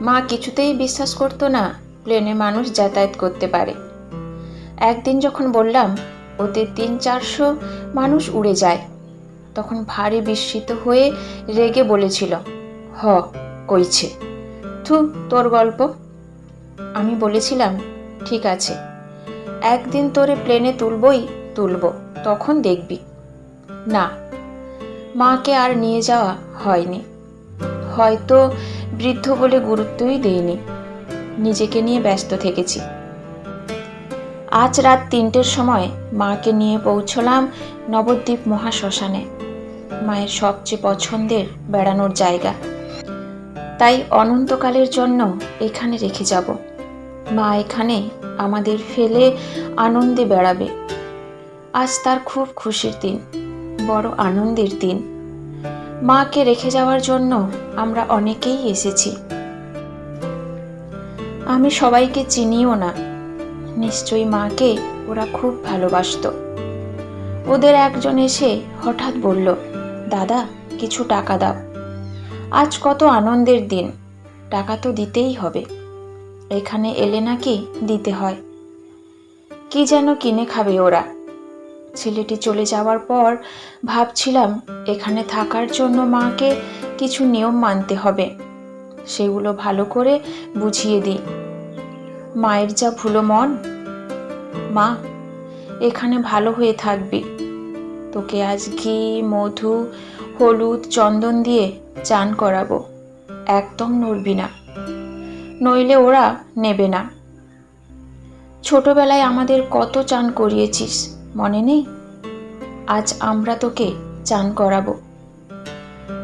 মা কিছুতেই বিশ্বাস করতো না প্লেনে মানুষ যাতায়াত করতে পারে। একদিন যখন বললাম ওতে তিন চারশো মানুষ উড়ে যায়। তখন ভারী বিস্মিত হয়ে রেগে বলেছিল, হ, কইছে। থু, তোর গল্প। আমি বলেছিলাম, ঠিক আছে। একদিন তোরে প্লেনে তুলবই, তুলব, তখন দেখবি। না, মাকে আর নিয়ে যাওয়া হয়নি। হয়তো বৃদ্ধ বলে গুরুত্বই দেইনি। নিজেকে নিয়ে ব্যস্ত থেকেছি। আজ রাত তিনটের সময় মাকে নিয়ে পৌঁছলাম নবদ্বীপ মহাশ্মশানে, মায়ের সবচেয়ে পছন্দের বেড়ানোর জায়গা। তাই অনন্তকালের জন্য এখানে রেখে যাব। মা এখানে আমাদের ফেলে আনন্দে বেড়াবে। আজ তার খুব খুশির দিন, বড় আনন্দের দিন। মাকে রেখে যাওয়ার জন্য আমরা অনেকেই এসেছি। আমি সবাইকে চিনিও না। নিশ্চয়ই মাকে ওরা খুব ভালোবাসতো। ওদের একজন এসে হঠাৎ বলল, দাদা, কিছু টাকা দাও। আজ কত আনন্দের দিন। টাকা তো দিতেই হবে। এখানে এলে নাকি দিতে হয়। কি যেন কিনে খাবে ওরা। ছেলেটি চলে যাওয়ার পর ভাবছিলাম, এখানে থাকার জন্য মাকে কিছু নিয়ম মানতে হবে। সেগুলো ভালো করে বুঝিয়ে দিই। মায়ের যা ভুলো মন, মা, এখানে ভালো হয়ে থাকবি। তোকে আজ ঘি, মধু, হলুদ, চন্দন দিয়ে চান করাবো। একদম নড়বি না। নইলে ওরা নেবে না। ছোটবেলায় আমাদের কত চান করিয়েছিস। মনে নেই? আজ আমরা তোকে চান করাবো।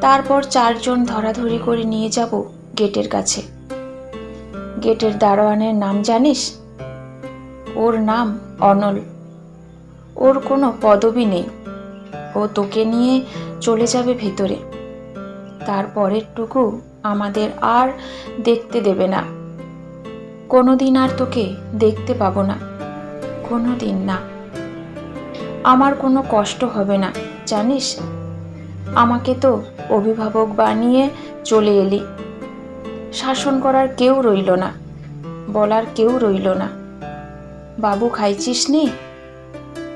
তারপর চারজন ধরাধরি করে নিয়ে যাব গেটের কাছে। গেটের দারোয়ানের নাম জানিস? ওর নাম অনল। ওর কোনো পদবি নেই। ও তোকে নিয়ে চলে যাবে ভেতরে। তারপরেরটুকু আমাদের আর দেখতে দেবে না। কোনো দিন আর তোকে দেখতে পাবো না। কোনো দিন না। আমার কোনো কষ্ট হবে না, জানিস? আমাকে তো অভিভাবক বানিয়ে চলে এলি। শাসন করার কেউ রইল না, বলার কেউ রইল না। বাবু খাইছিস নি?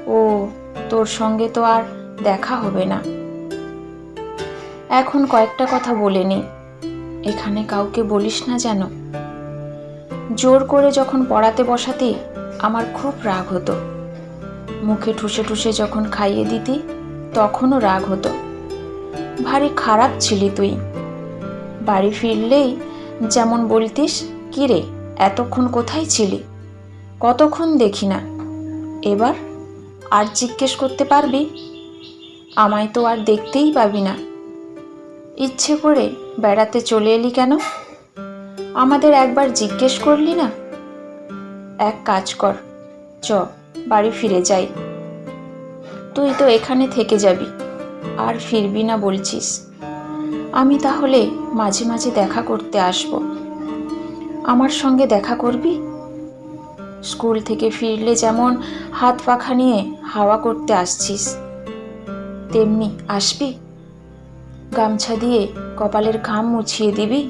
ও, তোর সঙ্গে তো আর দেখা হবে না। এখন কয়েকটা কথা বলে নি, এখানে কাউকে বলিস না যেন। জোর করে যখন পড়াতে বসাতে, আমার খুব রাগ হতো। মুখে ঠুসে ঠুসে যখন খাইয়ে দিতি, তখনও রাগ হতো। ভারী খারাপ ছিলি তুই। বাড়ি ফিরলেই যেমন বলতিস, কি রে, এতক্ষণ কোথায় ছিলি? কতক্ষণ দেখি না। এবার আর জিজ্ঞেস করতে পারবি? আমায় তো আর দেখতেই পাবি না। ইচ্ছে করে বেড়াতে চলে এলি কেন? আমাদের একবার জিজ্ঞেস করলি না? এক কাজ কর, চ। বাড়ি ফিরে যাই। তুই তো এখানে থেকে যাবি, আর ফিরবি না বলছিস। আমি তাহলে মাঝে মাঝে দেখা করতে আসব। আমার সঙ্গে দেখা করবি? স্কুল থেকে ফিরলে যেমন হাত পাখা নিয়ে হাওয়া করতে আসছিস, তেমনি আসবি? গামছা দিয়ে কপালের ঘাম মুছিয়ে দিবি?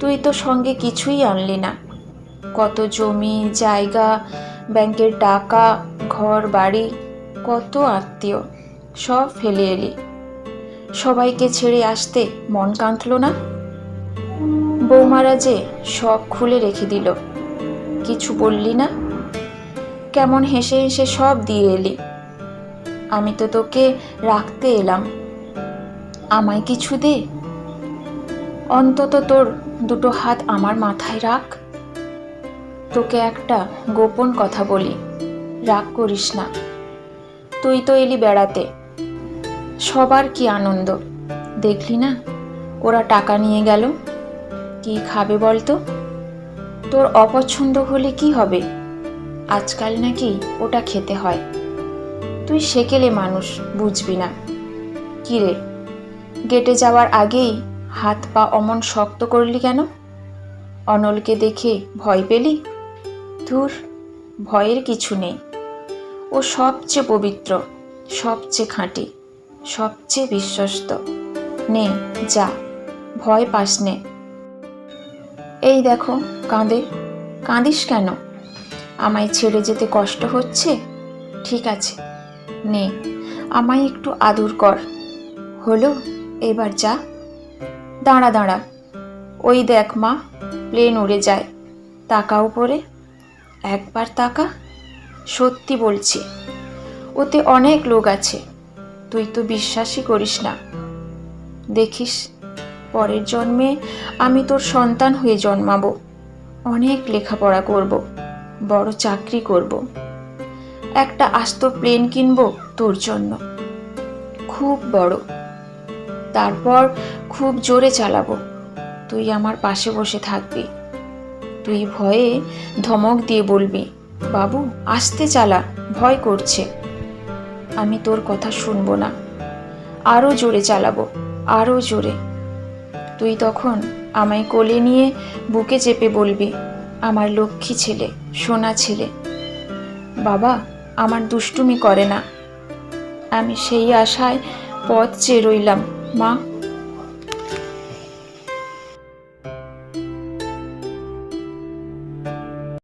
তুই তো সঙ্গে কিছুই আনলি না। কত জমি, জায়গা ব্যাংকের টাকা, ঘর, বাড়ি, কত আত্মীয়, সব ফেলে এলি। সবাইকে ছেড়ে আসতে মন কাঁদল না? বৌমারা যে সব খুলে রেখে দিল, কিছু বললি না? কেমন হেসে হেসে সব দিয়ে এলি। আমি তো তোকে রাখতে এলাম। আমায় কিছু দে। অন্তত তোর দুটো হাত আমার মাথায় রাখ। তোকে একটা গোপন কথা বলি। রাগ করিস না। তুই তো এলি বেড়াতে। সবার কি আনন্দ? দেখলি না? ওরা টাকা নিয়ে গেল। কি খাবে বলতো? তোর অপছন্দ হলে কি হবে? আজকাল নাকি ওটা খেতে হয়। তুই সেকেলে মানুষ, বুঝবি না। কি রে? গেটে যাওয়ার আগেই হাত পা অমন শক্ত করলি কেন? অনলকে দেখে ভয় পেলি? ধুর ভয়ের কিছু নেই। ও সবচেয়ে পবিত্র, সবচেয়ে খাঁটি, সবচেয়ে বিশ্বস্ত। নে, যা, ভয় পাস নে। এই দেখো, কাঁদে। কাঁদিস কেন? আমায় ছেড়ে যেতে কষ্ট হচ্ছে? ঠিক আছে, নে, আমায় একটু আদর কর। হলো, এবার যা। দাঁড়া দাঁড়া। ওই দেখ মা প্লেন উড়ে যায়। তাকা উপরে। একবার তাকা, সত্যি বলছি, ওতে অনেক লোক আছে, তুই তো বিশ্বাসই করিস না। দেখিস, পরের জন্মে আমি তোর সন্তান হয়ে জন্মাবো, অনেক লেখাপড়া করব, বড় চাকরি করব, একটা আস্ত প্লেন কিনবো তোর জন্য। খুব বড়, তারপর খুব জোরে চালাবো, তুই আমার পাশে বসে থাকবি। তুই ভয়ে ধমক দিয়ে বলবি, বাবু, আসতে চালা, ভয় করছে। আমি তোর কথা শুনব না। আরও জোরে চালাবো আরও জোরে। তুই তখন আমায় কোলে নিয়ে বুকে চেপে বলবি, আমার লক্ষ্মী ছেলে, সোনা ছেলে। বাবা, আমার দুষ্টুমি করে না। আমি সেই আশায় পথ চেয়ে রইলাম। মা